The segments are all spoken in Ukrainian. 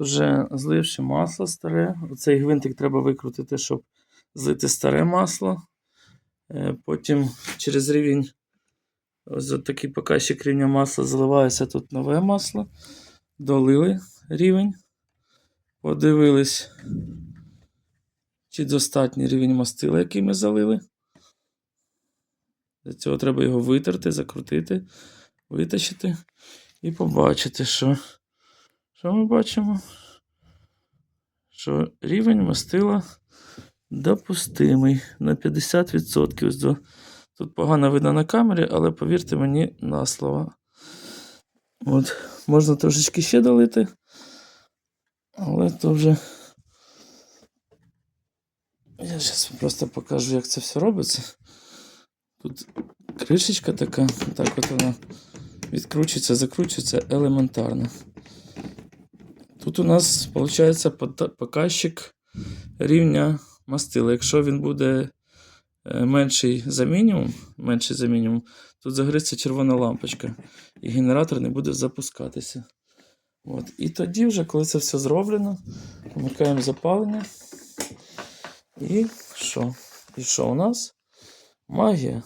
уже зливши масло старе. Оцей гвинтик треба викрутити, щоб злити старе масло. Е, Потім через рівень, ось такий показчик рівня масла, заливається тут нове масло. Долили рівень. Подивились, чи достатній рівень мастила, який ми залили. Для цього треба його витерти, закрутити, витащити і побачити, що, що ми бачимо? Що рівень мастила допустимий на 50%. Ось до- Тут погано видно на камері, але повірте мені на слово. От, можна трошечки ще долити, але то вже. Я зараз просто покажу, як це все робиться. Тут кришечка така, так от вона відкручується, закручується елементарно. Тут у нас виходить показчик рівня мастила. Якщо він буде е, менший за мінімум, менший за мінімум, тут загориться червона лампочка, і генератор не буде запускатися. От. І тоді, вже, коли це все зроблено, вмикаємо запалення. І що? І що у нас? Магія.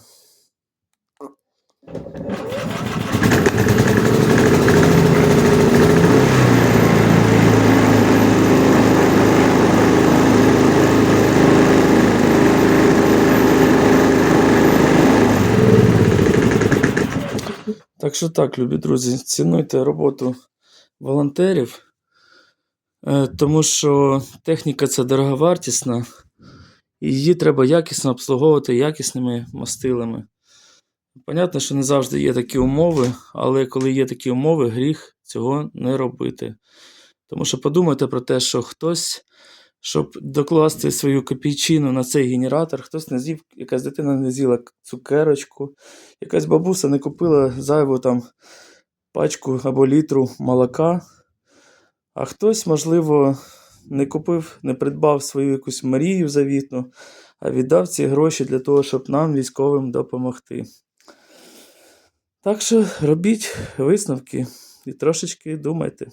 Так що так, любі друзі, цінуйте роботу волонтерів, е, тому що техніка це дороговартісна, і її треба якісно обслуговувати якісними мастилами. Понятно, що не завжди є такі умови, але коли є такі умови, гріх цього не робити. Тому що подумайте про те, що хтось, щоб докласти свою копійчину на цей генератор, хтось не з'їв, якась дитина не з'їла цукерочку, якась бабуся не купила зайву там пачку або літру молока, а хтось, можливо, не купив, не придбав свою якусь мрію завітну, а віддав ці гроші для того, щоб нам, військовим, допомогти. Так що робіть висновки і трошечки думайте.